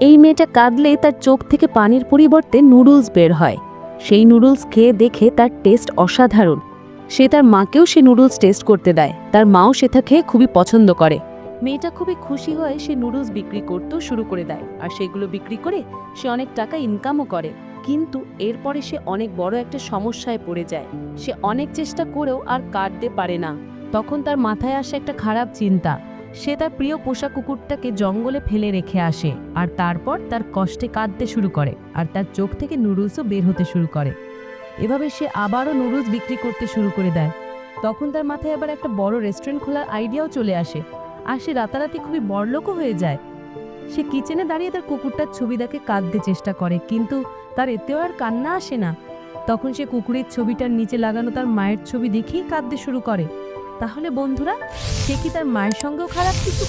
এই মেয়েটা কাঁদলে তার চোখ থেকে পানির পরিবর্তে নুডলস বের হয়। সেই নুডলস খেয়ে দেখে তার টেস্ট অসাধারণ। সে তার মাকেও সে নুডলস টেস্ট করতে দেয়। তার মাও সেটা খেয়ে খুবই পছন্দ করে। মেয়েটা খুবই খুশি হয়ে সে নুডলস বিক্রি করতেও শুরু করে দেয়। আর সেগুলো বিক্রি করে সে অনেক টাকা ইনকামও করে। কিন্তু এরপরে সে অনেক বড় একটা সমস্যায় পড়ে যায়। সে অনেক চেষ্টা করেও আর কাটতে পারে না। তখন তার মাথায় আসে একটা খারাপ চিন্তা। সে তার প্রিয় পোষা কুকুরটাকে জঙ্গলে ফেলে রেখে আসে আর তারপর তার কষ্টে কাঁদতে শুরু করে আর তার চোখ থেকে নুডলসও বের হতে শুরু করে। এভাবে সে আবারও নুডলস বিক্রি করতে শুরু করে দেয়। তখন তার মাথায় আবার একটা বড় রেস্টুরেন্ট খোলার আইডিয়াও চলে আসে আর সে রাতারাতি খুবই বড়লোকও হয়ে যায়। সে কিচেনে দাঁড়িয়ে তার কুকুরটার ছবি দেখে কাঁদতে চেষ্টা করে কিন্তু তার এতেও আর কান্না আসে না। তখন সে কুকুরের ছবিটার নিচে লাগানো তার মায়ের ছবি দেখেই কাঁদতে শুরু করে। তাহলে বন্ধুরা সে কি তার মায়ের সঙ্গেও খারাপ কিছু?